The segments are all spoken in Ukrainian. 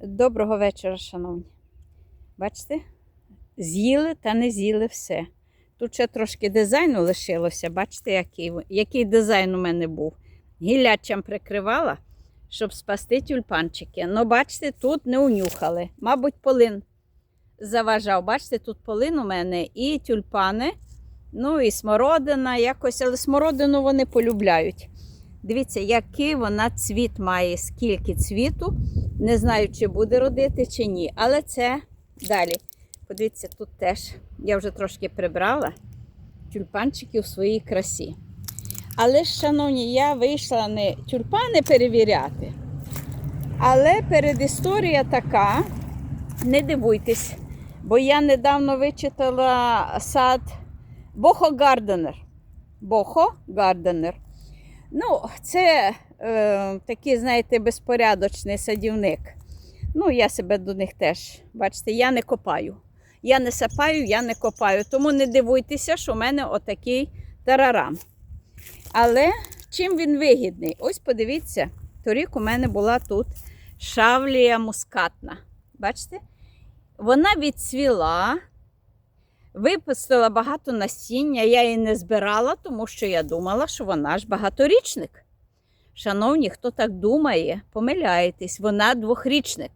Доброго вечора, шановні. Бачите? З'їли та не з'їли все. Тут ще трошки дизайну лишилося. Бачите, який, який дизайн у мене був. Гіллячам прикривала, щоб спасти тюльпанчики. Ну, бачите, тут не унюхали. Мабуть, полин заважав. Бачите, тут полин у мене і тюльпани, ну і смородина якось, але смородину вони полюбляють. Дивіться, який вона цвіт має, скільки цвіту. Не знаю, чи буде родити, чи ні. Але це далі. Подивіться, тут теж я вже трошки прибрала тюльпанчики у своїй красі. Але шановні, я вийшла не тюльпани перевіряти. Але передісторія така, не дивуйтесь, бо я недавно вичитала сад Бохо Гарденер. Бохо Гарденер. Ну, це е, такий, знаєте, безпорядочний садівник. Ну, я себе до них теж, бачите, я не копаю. Я не сапаю, я не копаю. Тому не дивуйтеся, що в мене отакий тарарам. Але чим він вигідний? Ось подивіться, торік у мене була тут шавлія мускатна. Бачите? Вона відцвіла, випустила багато насіння. Я її не збирала, тому що я думала, що вона ж багаторічник. Шановні, хто так думає, помиляєтесь, вона двохрічник.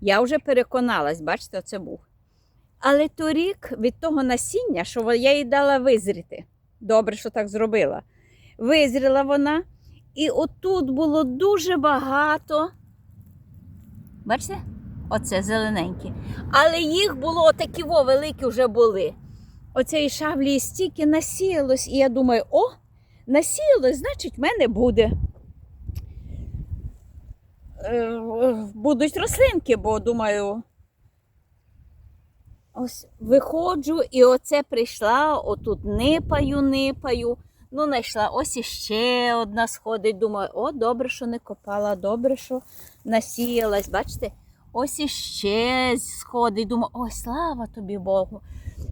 Я вже переконалась, бачите, оце був. Але торік від того насіння, що я їй дала визріти. Добре, що так зробила. Визріла вона, і отут було дуже багато. Бачите? Оце зелененькі. Але їх було такі во великі вже були. Оцеї шаблі стільки насіялось, і я думаю, о, насіялось, значить, в мене буде. Е, Будуть рослинки, бо думаю. Ось виходжу, і оце прийшла, отут нипаю, нипаю. Ну, знайшла ось іще одна сходить. Думаю, о, добре, що не копала, добре, що насіялась. Бачите? Ось іще сходить. Думаю, ой, слава тобі Богу,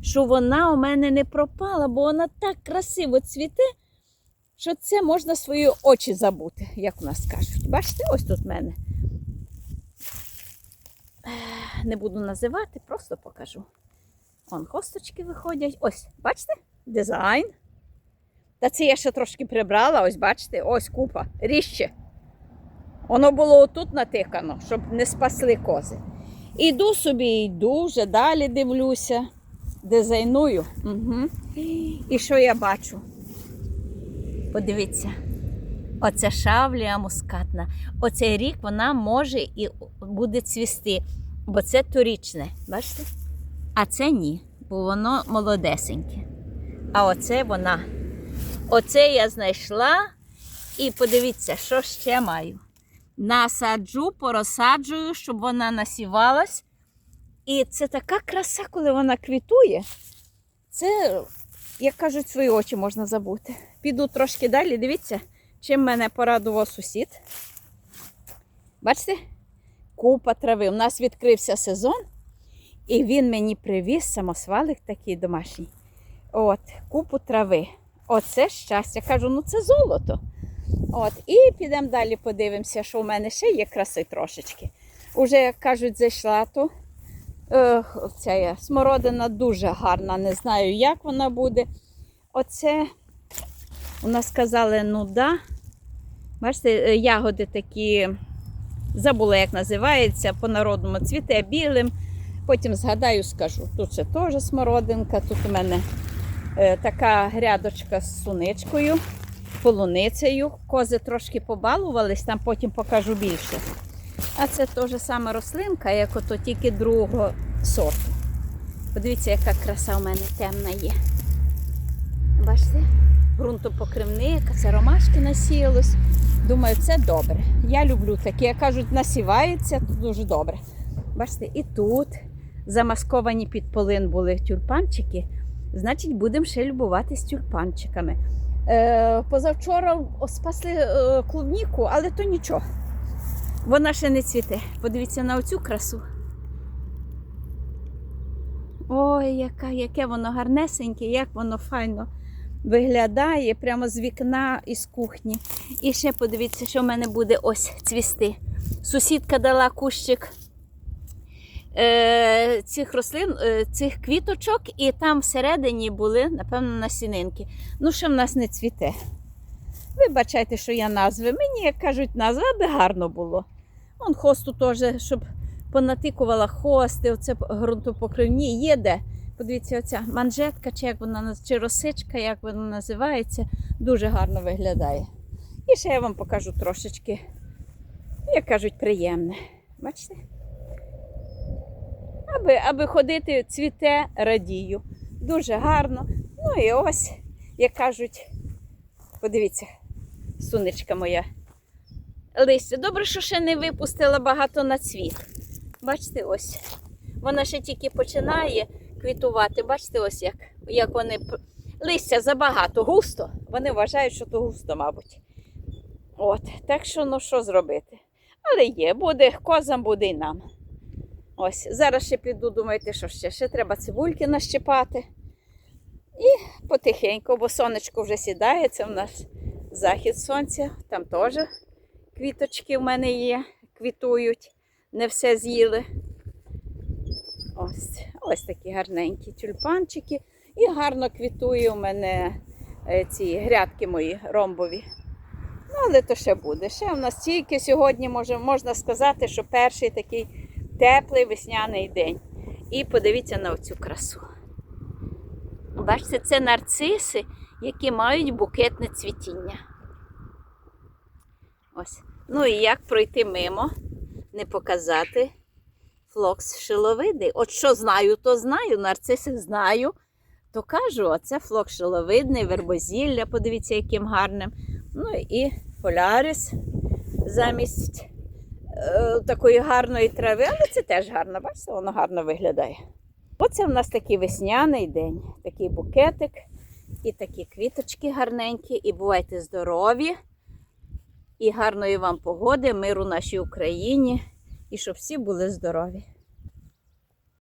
що вона у мене не пропала, бо вона так красиво цвіте, що це можна свої очі забути, як у нас кажуть. Бачите, ось тут в мене. Не буду називати, просто покажу. Вон косточки виходять. Ось, бачите? Дизайн. Та це я ще трошки прибрала, ось бачите, ось купа, ріще. Воно було отут натикано, щоб не спасли кози. Іду собі, йду, вже далі дивлюся, дизайную. Угу. І що я бачу? Подивіться, оце шавлія мускатна. Оцей рік вона може і буде цвісти, бо це торічне, бачите? А це ні, бо воно молодесеньке. А оце вона. Оце я знайшла. І подивіться, що ще маю. Насаджу, порозсаджую, щоб вона насівалась. І це така краса, коли вона квітує. Це, як кажуть, свої очі можна забути. Піду трошки далі, дивіться, чим мене порадував сусід. Бачите? Купа трави. У нас відкрився сезон, і він мені привіз самосвалик такий домашній. От, купу трави. Оце щастя. Кажу, ну це золото. От, і підемо далі, подивимося, що у мене ще є краси трошечки. Уже, як кажуть, зайшла то. Е, ця смородина дуже гарна, не знаю, як вона буде. Оце у нас сказали нуда. Бачите, е, ягоди такі, забула, як називається, по-народному цвіте білим. Потім згадаю, скажу. Тут ще теж смородинка, тут у мене е, така грядочка з суничкою, полуницею. Кози трошки побалувались, там потім покажу більше. А це теж сама рослинка, як ото тільки другого сорту. Подивіться, яка краса у мене темна є. Бачите? Грунтопокривник, це ромашки насіялось. Думаю, це добре. Я люблю таке. Як кажуть, насівається, то дуже добре. Бачите, і тут замасковані під полин були тюльпанчики. Значить, будемо ще любуватись тюльпанчиками. Е, позавчора спасли е, клубніку, але то нічого. Вона ще не цвіте. Подивіться на оцю красу. Ой, яка, яке воно гарнесеньке, як воно файно виглядає прямо з вікна і з кухні. І ще подивіться, що в мене буде ось цвісти. Сусідка дала кущик цих рослин, е, цих квіточок, і там всередині були, напевно, насінинки. Ну, що в нас не цвіте. Ви бачайте, що я назви. Мені, як кажуть, назви, аби гарно було. Он хосту теж, щоб понатикувала хости, оце ґрунтопокривні є де. Подивіться, оця манжетка, чи як вона чи росичка, як вона називається, дуже гарно виглядає. І ще я вам покажу трошечки, як кажуть, приємне. Бачите? Аби, аби ходити, цвіте, радію. Дуже гарно. Ну і ось, як кажуть, подивіться, сунечка моя. Листя. Добре, що ще не випустила багато на цвіт. Бачите, ось. Вона ще тільки починає квітувати. Бачите, ось як, як вони. Листя забагато, густо. Вони вважають, що то густо, мабуть. От, так що ну що зробити? Але є, буде козам, буде і нам. Ось, зараз ще піду, думаєте, що ще? Ще треба цибульки нащипати. І потихеньку, бо сонечко вже сідає, це в нас захід сонця, там теж квіточки в мене є, квітують, не все з'їли. Ось, ось такі гарненькі тюльпанчики. І гарно квітує у мене е, ці грядки мої ромбові. Ну, але то ще буде. Ще в нас тільки сьогодні можна сказати, що перший такий теплий весняний день. І подивіться на оцю красу. Бачите, це нарциси, які мають букетне цвітіння. Ось. Ну і як пройти мимо, не показати флокс шиловидний. От що знаю, то знаю, нарциси знаю, то кажу, оце флокс шиловидний, вербозілля, подивіться, яким гарним. Ну і полярис замість такої гарної трави, але це теж гарно, бачите, воно гарно виглядає. Оце в нас такий весняний день, такий букетик і такі квіточки гарненькі. І бувайте здорові, і гарної вам погоди, миру нашій Україні, і щоб всі були здорові.